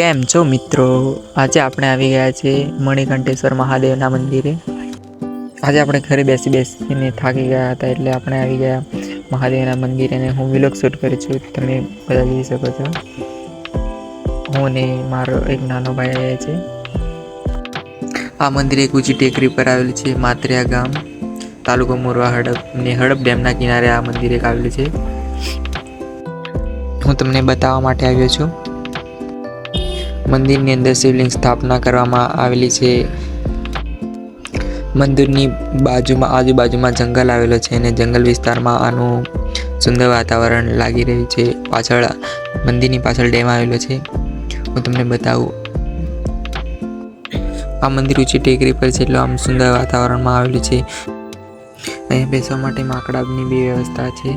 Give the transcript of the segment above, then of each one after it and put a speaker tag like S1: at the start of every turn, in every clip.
S1: કેમ છો મિત્રો? આજે આપણે આવી ગયા છે મણિકંઠેશ્વર મહાદેવના મંદિરે. આજે આપણે ઘરે બેસી બેસીને થાકી ગયા હતા એટલે આપણે આવી ગયા મહાદેવના મંદિરે અને હું વિલોક શૂટ કરું છું. તમે બધા જોઈ શકો છો. હું ને મારો એક નાનો ભાઈ આવ્યા છે. આ મંદિર એક ઊંચી ટેકરી પર આવેલું છે, માત્રિયા ગામ. તાલુકો મોરવા હડપ ને હડપ ડેમના કિનારે આ મંદિર એક આવેલું છે. હું તમને બતાવવા માટે આવ્યો છું. મંદિરની અંદર શિવલિંગ સ્થાપના કરવામાં આવેલી છે. મંદિરની બાજુમાં, આજુબાજુમાં જંગલ આવેલો છે અને જંગલ વિસ્તારમાં આનું સુંદર વાતાવરણ લાગી રહ્યું છે. પાછળ, મંદિરની પાછળ ડેમ આવેલો છે. હું તમને બતાવું. આ મંદિર ઊંચી ટેકરી પર છે એટલે આમ સુંદર વાતાવરણમાં આવેલું છે. અહીં બેસવા માટે માકડાની બી વ્યવસ્થા છે.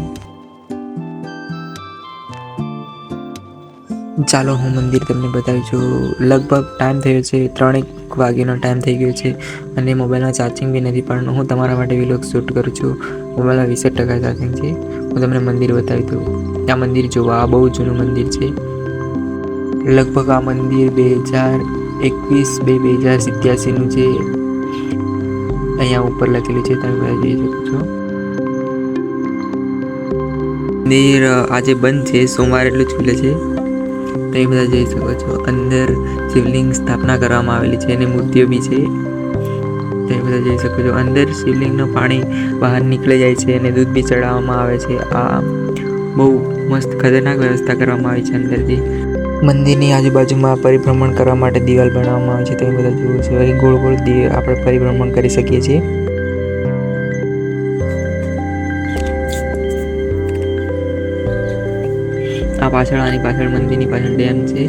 S1: ચાલો હું મંદિર તમને બતાવું છું. લગભગ ટાઈમ થયો છે, ત્રણેક વાગ્યાનો ટાઈમ થઈ ગયો છે અને મોબાઈલમાં ચાર્જિંગ બી નથી, પણ હું તમારા માટે વિલોગ શૂટ કરું છું. મોબાઈલમાં વીસ ટકા ચાર્જિંગ છે. હું તમને મંદિર બતાવી દઉં. આ મંદિર જોવા આ બહુ જૂનું મંદિર છે. લગભગ આ મંદિર બે હજાર એકવીસ બે બે હજાર સિત્યાસીનું છે. અહીંયા ઉપર લખેલું છે, તમે બધા જોઈ શકો છો. મંદિર આજે બંધ છે, સોમવારે એટલું જ ખુલે છે. તમે બધા જોઈ શકો છો. અંદર શિવલિંગ સ્થાપના કરવામાં આવેલી છે એની મૂર્તિઓ બી છે. તે બધા જોઈ શકો છો. અંદર શિવલિંગનું પાણી બહાર નીકળી જાય છે અને દૂધ બી ચડાવવામાં આવે છે. આ બહુ મસ્ત ખતરનાક વ્યવસ્થા કરવામાં આવી છે અંદરથી. મંદિરની આજુબાજુમાં પરિભ્રમણ કરવા માટે દિવાલ બનાવવામાં આવે છે. તમે બધા જુઓ છો. એ ગોળ ગોળ આપણે પરિભ્રમણ કરી શકીએ છીએ. પાછળ આની પાછળ મંદિરની પાછળ ડેમ છે.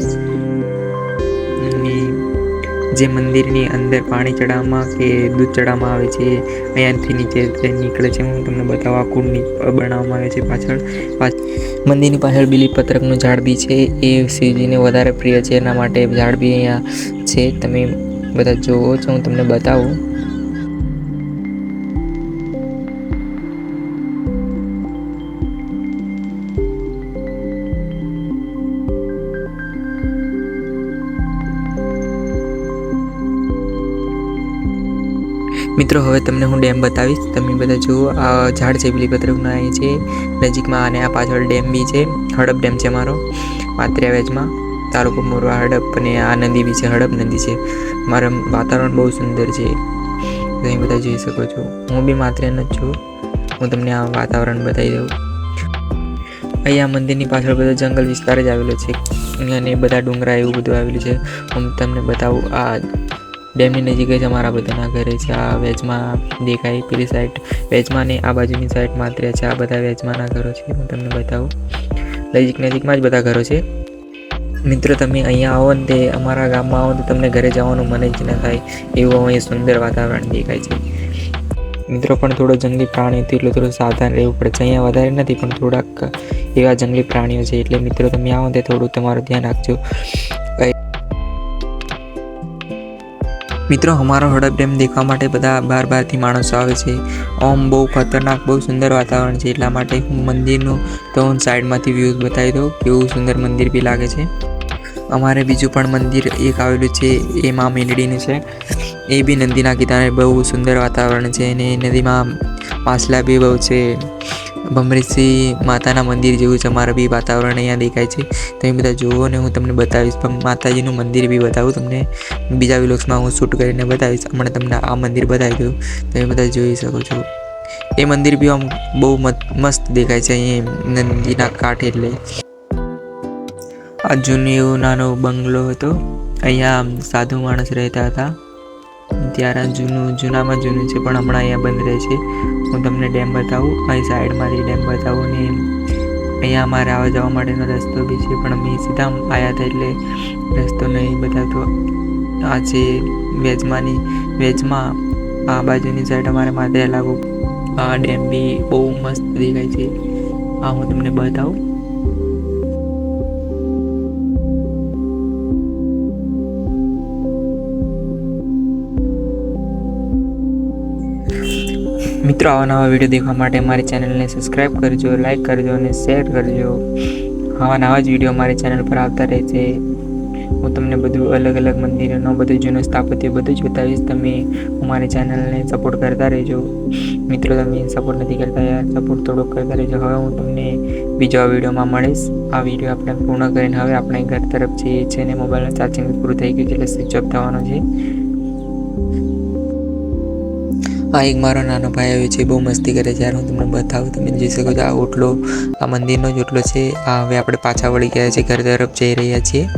S1: અને જે મંદિરની અંદર પાણી ચડાવવામાં કે દૂધ ચડાવવામાં આવે છે, અહીંયાથી નીચે નીકળે છે, હું તમને બતાવવા કુંડ બનાવવામાં આવે છે પાછળ. પાછ- મંદિરની પાછળ બીલીપત્રકનું ઝાડ બી છે, એ શિવજીને વધારે પ્રિય છે, એના માટે ઝાડ બી અહીંયા છે. તમે બધા જોવો છો, હું તમને બતાવું. મિત્રો, હવે તમને હું ડેમ બતાવીશ. તમે બધા જુઓ, આ ઝાડ છે બીલીપત્રકનું અહીં છે. નજીકમાં અને આ પાછળ ડેમ બી છે. હડપ ડેમ છે મારો માત્ર્યા વેજમાં તાલુકો મોરવા હડપ અને આ નદી બી છે, હડપ નદી છે. મારું વાતાવરણ બહુ સુંદર છે. તમે બધા જોઈ શકો છો. હું બી માત્રેન જ છું. હું તમને આ વાતાવરણ બતાવી દઉં. અહીંયા મંદિરની પાછળ બધો જંગલ વિસ્તાર જ આવેલો છે. અને બધા ડુંગરા એવું બધું આવેલું છે. હું તમને બતાવું આ ડેમની નજીક જ અમારા બધાના ઘરે છે, આ વેજમાં દેખાય પેલી સાઈડ વેજમાં ને આ બાજુની સાઈડ માત્ર છે, આ બધા વેજમાંના ઘરો છે. હું તમને બતાવું. નજીક નજીકમાં જ બધા ઘરો છે. મિત્રો, તમે અહીંયા આવો ને તે અમારા ગામમાં આવો તો તમને ઘરે જવાનું મને જ ન થાય. એવું અહીં સુંદર વાતાવરણ દેખાય છે. મિત્રો, પણ થોડો જંગલી પ્રાણી હતું એટલે થોડું સાવધાન રહેવું પડે છે. અહીંયા વધારે નથી, પણ થોડાક એવા જંગલી પ્રાણીઓ છે. એટલે મિત્રો, તમે આવો તે થોડું તમારું ધ્યાન રાખજો. મિત્રો, અમારો હડપ ડેમ દેખવા માટે બધા બાર બારથી માણસો આવે છે. ઓમ બહુ ખતરનાક, બહુ સુંદર વાતાવરણ છે. એટલા માટે હું મંદિરનું તો હું સાઈડમાંથી વ્યૂઝ બતાવી દઉં, કેવું સુંદર મંદિર બી લાગે છે. અમારે બીજું પણ મંદિર એક આવેલું છે, એ મા મેલડીનું છે. એ બી નદીના કિનારે બહુ સુંદર વાતાવરણ છે અને એ નદીમાં માછલા બી બહુ છે. ભમરીસિંહ માતાના મંદિર જેવું છે. અમારા બી વાતાવરણ અહીંયા દેખાય છે. તમે બધા જુઓ ને હું તમને બતાવીશ. પણ માતાજીનું મંદિર બી બતાવું તમને. બીજા વિલોક્સમાં હું શૂટ કરીને બતાવીશ. હમણાં તમને આ મંદિર બતાવી દઉં. તમે બધા જોઈ શકો છો. એ મંદિર બી આમ બહુ મસ્ત દેખાય છે અહીં નદીના કાંઠે એટલે. આ જૂનું એવું નાનો બંગલો હતો. અહીંયા સાધુ માણસ રહેતા હતા. ત્યારે જૂનું, જૂનામાં જૂનું છે પણ હમણાં અહીંયા બંધ રહે છે, હું તમને ડેમ બતાવું. અહીં સાઈડમાંથી ડેમ બતાવું ને અહીંયા અમારે આવવા જવા માટેનો રસ્તો બી છે, પણ અમે સીધા આવ્યા હતા એટલે રસ્તો નહીં બતાવતો. આ છે વેજમાંની, વેજમાં આ બાજુની સાઈડ અમારે માથે લાગુ. આ ડેમ બી બહુ મસ્ત દેખાય છે. આ હું તમને બતાવું. મિત્રો, આવા નવા વીડિયો દેખવા માટે મારી ચેનલને સબસ્ક્રાઈબ કરજો લાઈક કરજો અને શેર કરજો. આવા નવા જ વીડિયો મારી ચેનલ પર આવતા રહે છે હું તમને બધું અલગ અલગ મંદિરોનો, બધું જૂનું સ્થાપત્ય બધું જ બતાવીશ. તમે મારી ચેનલને સપોર્ટ કરતા રહેજો. મિત્રો, તમે સપોર્ટ નથી કરતા યાર સપોર્ટ થોડોક કરતા રહેજો. હવે હું તમને બીજા વિડીયોમાં મળીશ. આ વીડિયો આપણે પૂર્ણ કરીને હવે આપણે ઘર તરફ જઈએ છીએ અને મોબાઈલનું ચાર્જિંગ પૂરું થઈ ગયું છે, એટલે સ્વિચ ઓફ થવાનું છે. આ એક મારો નાનો ભાઈ આવ્યો છે, બહુ મસ્તી કરે છે. યાર, હું તમને બતાવું, તમે જોઈ શકો છો આ ઓટલો, આ મંદિરનો જ ઓટલો છે. આ હવે આપણે પાછા વળી ગયા છે ઘર તરફ જઈ રહ્યા છીએ.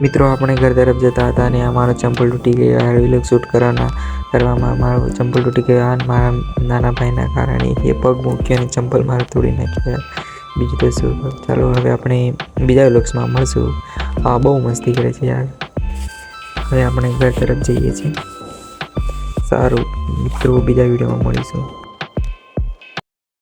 S1: મિત્રો, આપણે ઘર તરફ જતા હતા અને અમારો ચંપલ તૂટી ગયો. આ વિલોગ શૂટ કરવાના, કરવામાં મારો ચંપલ તૂટી ગયો. અને મારા નાના ભાઈના કારણે એ પગ મૂક્યો અને ચંપલ મારે તોડી નાખ્યા. બીજું તો શું? ચાલો, હવે આપણે બીજા વ્લોગ્સમાં મળશું. આ બહુ મસ્તી કરે છે, યાર. હવે આપણે ઘર તરફ જઈએ છીએ. સારું મિત્રો બીજા વિડીયોમાં મળીશું.